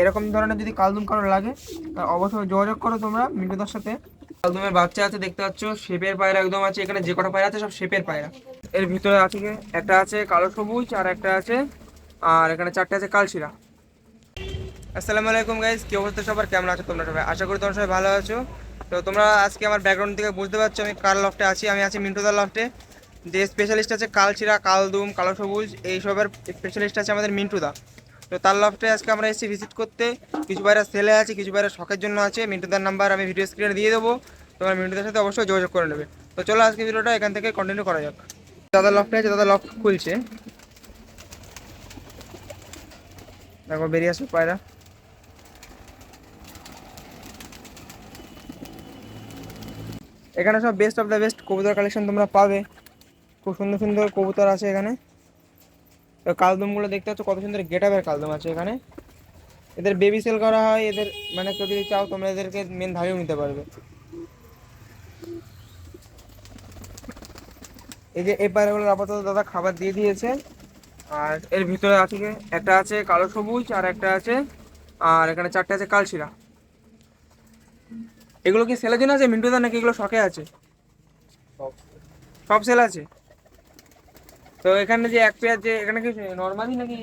এরকম ধরনের যদি কালদুম কারও লাগে অবশ্যই যোগাযোগ করো তোমরা মিন্টুদার সাথে। কালদুমের বাচ্চা আছে, দেখতে পাচ্ছ, শেপের পায়রা একদম আছে, এখানে যে কটা পায়রা আছে, সব শেপের পায়রা। এর ভিতরে আছে একটা আছে কালো সবুজ, আর একটা আছে, আর এখানে চারটে আছে কালশিরা। আসসালামু আলাইকুম গাইস কি অবস্থা সবার? কেমন আছো তোমরা সবাই? আশা করি তোমরা সবাই ভালো আছো। তো তোমরা আজকে আমার ব্যাকগ্রাউন্ড থেকে বুঝতে পারছ আমি কার লফটে আছি। আমি আছি মিন্টুদার লফটে যে স্পেশালিস্ট আছে কালচিরা কালদুম, কালো সবুজ, এইসবের স্পেশালিস্ট আছে আমাদের মিন্টুদা। তো তার লফটে আজকে আমরা এসেছি ভিজিট করতে। কিছু বাইরে সেলে আছে, কিছু বাইরে শখের জন্য আছে। মিন্টুদার নাম্বার আমি ভিডিও স্ক্রিনে দিয়ে দেবো। তোমরা মিন্টুদার সাথে অবশ্যই যোগাযোগ করে নেবে। তো চলো আজকে ভিডিওটা এখান থেকে কন্টিনিউ করা যাক। দাদা লফটে আছে, দাদা লফট খুলছে। দেখো, বেরিয়ে আসো পায়রা। এখানে সব বেস্ট অফ দ্য বেস্ট কবুতর কালেকশন তোমরা পাবে। খুব সুন্দর সুন্দর কবুতর আছে এখানে। কালদমগুলো দেখতে পাচ্ছ কত সুন্দর গেট আপের কালদম আছে এখানে। এদের বেবি সেল করা হয় এদের মানে কেউ যদি চাও তোমরা এদেরকে মেন ধারেও নিতে পারবে। এই যে এই পায়রাগুলোর আপাতত দাদা খাবার দিয়ে দিয়েছে আর এর ভিতরে আছে একটা আছে কালো সবুজ আর একটা আছে আর এখানে চারটে আছে কালশিরা। এগুলো কি সেলের জন্য আছে? মিন্টুদা নাকি এগুলো শখে আছে? সব সেল আছে? তো এখানে যে এক পেয়ার যে, এখানে কি নর্মালি নাকি?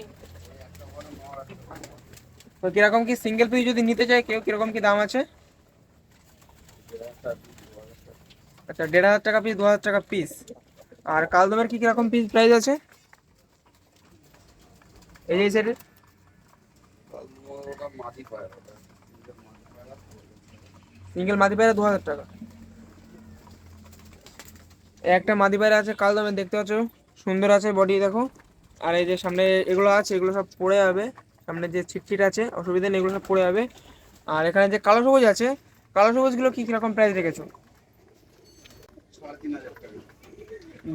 তো কীরকম কি সিঙ্গেল পিস যদি নিতে চায়, কেউ কীরকম কি দাম আছে? আচ্ছা দেড় হাজার টাকা পিস দু হাজার টাকা পিস আর কালদমের কি কীরকম পিস প্রাইস আছে? এই যে সেটের সিঙ্গেল মাদি পায়রা দু হাজার টাকা। একটা মাদি পায়রা আছে কাল দামে দেখতে পাচ্ছ? সুন্দর আছে বডি দেখো। আর এই যে সামনে এগুলো আছে, এগুলো সব পড়ে যাবে। সামনে যে ছিটছিট আছে, অসুবিধা নেই, এগুলো সব পড়ে যাবে। আর এখানে যে কালো সবুজ আছে, কালো সবুজগুলো কি কীরকম প্রাইস রেখেছো?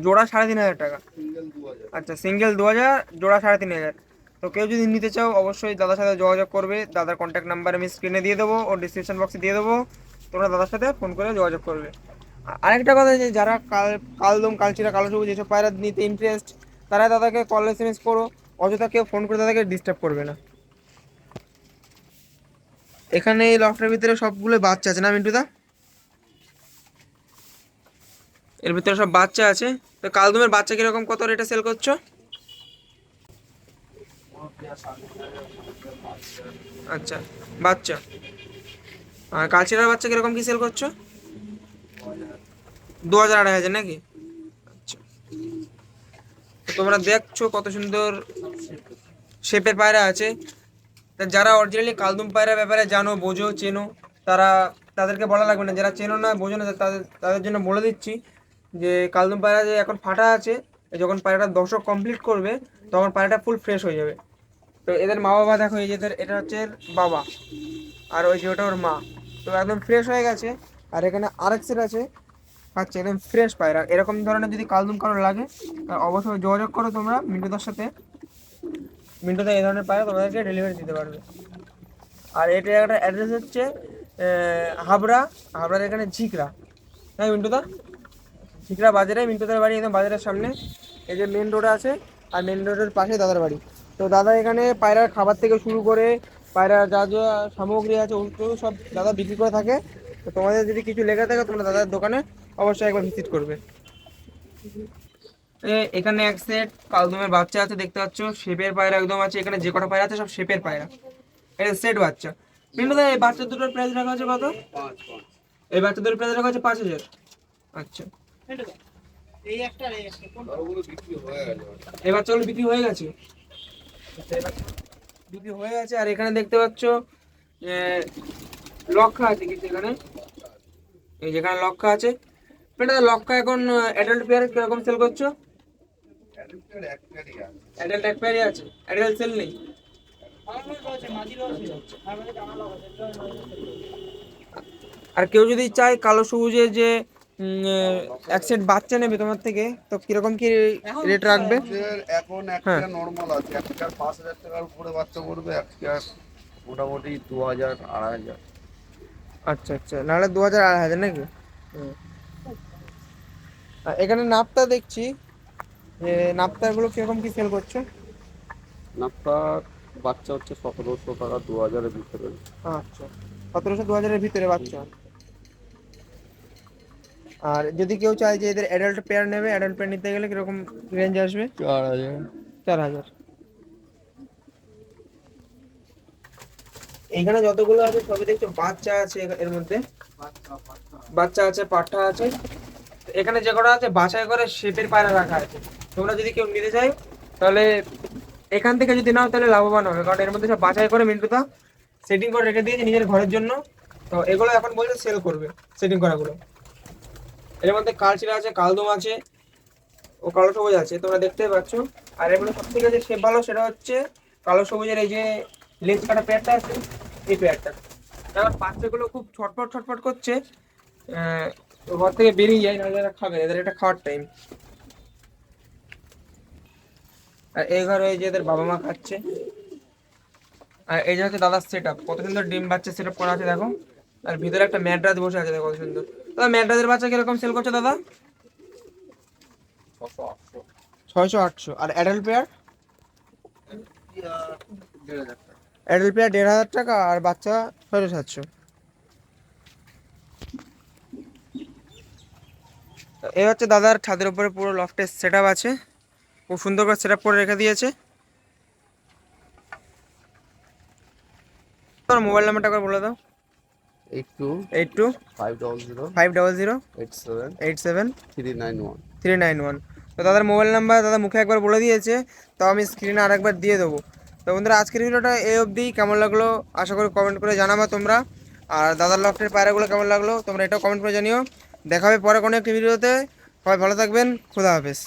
জোড়া সাড়ে তিন হাজার টাকা। আচ্ছা সিঙ্গেল দু হাজার, জোড়া সাড়ে তিন হাজার। তো কেউ যদি নিতে চাও, অবশ্যই দাদার সাথে যোগাযোগ করবে। দাদার কন্ট্যাক্ট নাম্বার আমি স্ক্রিনে দিয়ে দেবো ও ডিসক্রিপশন বক্সে দিয়ে দেবো। তোমরা দাদার সাথে ফোন করে যোগাযোগ করবে। আরেকটা কথা যে যারা কাল, কালদম, কালচিরা কালো সবুজ যেসব পায়রা নিতে ইন্টারেস্ট তারা দাদাকে কল এস এম এস করো, অযথা কেউ ফোন করে দাদাকে ডিস্টার্ব করবে না। এখানে এই লফটের ভিতরে সবগুলো বাচ্চা আছে না মিন্টুদা এর ভিতরে সব বাচ্চা আছে। তো কালদমের বাচ্চা কীরকম, কত রেটে সেল করছ? আচ্ছা বাচ্চা। আর কালচিরার বাচ্চা কীরকম কি সেল করছ? দু হাজার আড়াই হাজার নাকি? আচ্ছা। তোমরা দেখছ কত সুন্দর শেপের পায়রা আছে। তা যারা অরিজিনালি কালদুম পায়রা ব্যাপারে জানো, বোঝো, চেনো, তারা তাদেরকে বলা লাগবে না। যারা চেনো না, বোঝো না তাদের তাদের জন্য বলে দিচ্ছি যে, কালদুম পায়রা যে এখন ফাটা আছে যখন পায়রাটা দশক কমপ্লিট করবে, তখন পায়রাটা ফুল ফ্রেশ হয়ে যাবে। তো এদের মা বাবা দেখো, এই যে এদের, এটা হচ্ছে বাবা। আর ওই যে ওটা ওর মা। তো একদম ফ্রেশ হয়ে গেছে। আর এখানে আরেক সেট আছে আচ্ছা একদম ফ্রেশ পায়রা। এরকম ধরনের যদি কালদুম কারও লাগে অবশ্যই যোগাযোগ করো তোমরা মিন্টুদার সাথে। মিন্টুদা এই ধরনের পায়রা তোমাদেরকে ডেলিভারি দিতে পারবে। আর এটা একটা অ্যাড্রেস হচ্ছে হাবড়া, হাবড়ার এখানে ঝিকরা। হ্যাঁ মিন্টুদা? ঝিকরা বাজারে, মিন্টুদার বাড়ি একদম বাজারের সামনে। এই যে মেন রোড আছে, আর মেন রোডের পাশে দাদার বাড়ি। তো দাদা এখানে পায়রার খাবার থেকে শুরু করে, পায়রার যা যা সামগ্রী আছে, ওষুধ সব দাদা বিক্রি করে থাকে। তো তোমাদের যদি কিছু লেগে থাকে, তোমরা দাদার দোকানে অবশ্যই একবার ভিজিট করবে। এখানে এক সেট কালদমের বাচ্চা আছে দেখতে পাচ্ছ। শেপের পায়রা একদম আছে এখানে যে কটা পায়রা আছে সব শেপের পায়রা। এটা সেট বাচ্চা। কিন্তু দাদা এই বাচ্চা দুটোর প্রাইস রাখা আছে কত? এই বাচ্চা দুটোর প্রাইস রাখা আছে পাঁচ হাজার। আচ্ছা। এই বাচ্চাগুলো বিক্রি হয়ে গেছে। এই বাচ্চা- বিক্রি হয়ে গেছে? আর এখানে দেখতে পাচ্ছ লক্ষা আছে কিছু এখানে। এই যেখানে লক্ষা আছে এটা লক্ষা এখন অ্যাডাল্ট পেয়ার কীরকম সেল করছ? অ্যাডাল্ট এক পেয়ারই আছে অ্যাডাল্ট সেল নেই। আর কেউ যদি চায় কালো সবুজে যে এক সেট বাচ্চা নেবে তোমার থেকে তো কীরকম কি রেট রাখবে? এখন হ্যাঁ। একটা নর্মাল আছে একটা পাঁচ হাজার টাকার উপরে বাচ্চা পড়বে একটা মোটামুটি দু হাজার আড়াই হাজার। আচ্ছা আচ্ছা নাহলে দু হাজার আড়াই হাজার নাকি? হুম। এখানে নাপতা দেখছি। যে নাপতাগুলো কীরকম কি সেল করছে? নাপটা বাচ্চা হচ্ছে সতেরোশো টাকা দু হাজারের ভিতরে। আচ্ছা সতেরোশো দু হাজারের ভিতরে বাচ্চা। আর যদি কেউ চায় যে এদের অ্যাডাল্ট পেয়ার নেবে অ্যাডাল্ট পেয়ার নিতে গেলে কীরকম রেঞ্জ আসবে? চার হাজার। চার হাজার। এইখানে যতগুলো আছে সবই দেখছ বাচ্চা আছে এর- এর মধ্যে? বাচ্চা আছে পাঠা আছে। এখানে যে কটা আছে, বাছাই করে শেপের পায়রা রাখা আছে। তোমরা যদি কেউ নিতে চাই তাহলে এখান থেকে যদি নাও, তাহলে লাভবান হবে। কারণ এর মধ্যে সব বাছাই করে মিন্টুদা সেটিং করে রেখে দিয়েছে নিজের ঘরের জন্য। তো এগুলো এখন বলছে সেল করবে সেটিং করাগুলো। এর মধ্যে কালচিরা আছে, কালদম আছে, ও কালো সবুজ আছে, তোমরা দেখতেই পাচ্ছ। আর এগুলো সব থেকে যে শেপ ভালো, সেটা হচ্ছে কালো সবুজের এই যে লেন্স কাটা পেয়ারটা আছে, এই পেয়ারটা এবার বাচ্চাগুলো খুব ছটফট ছটফট করছে। তো ঘর থেকে বেরিয়ে যায় নাহলে এরা খাবে এদের এটা খাওয়ার টাইম আর এই ঘরে এই যে এদের বাবা মা খাচ্ছে। আর এই যে হচ্ছে দাদার সেট আপ কত সুন্দর ডিম বাচ্চা সেট আপ করা আছে দেখো। আর ভিতরে একটা ম্যাড্রাস বসে আছে দেখো কত সুন্দর দাদা ম্যাড্রাসের বাচ্চা কীরকম সেল করছ দাদা? ছয়শো আটশো। আর অ্যাডাল্ট পেয়ার অ্যাডাল্ট পেয়ার দেড় হাজার টাকা আর বাচ্চা ছয়শো সাতশো। এই হচ্ছে দাদার ছাদের উপরে পুরো লফটের সেট আছে। খুব সুন্দর করে সেট করে রেখে দিয়েছে। তোমার মোবাইল নাম্বারটা করে বলে দাও। Eight two eight two five double zero five double zero eight seven eight seven three nine one three nine one. তো দাদার মোবাইল নাম্বার দাদা মুখে একবার বলে দিয়েছে তো আমি স্ক্রিনে আরেকবার দিয়ে দেবো। তো বন্ধুরা আজকের ভিডিওটা এই অবধি। কেমন লাগল? আশা করি কমেন্ট করে জানাব তোমরা। আর দাদার লফটের পায়রাগুলো কেমন লাগল? তোমরা এটাও কমেন্ট করে জানিও। দেখা হবে পরে কোনো একটি ভিডিওতে। সবাই ভালো থাকবেন খুদা হাফেজ।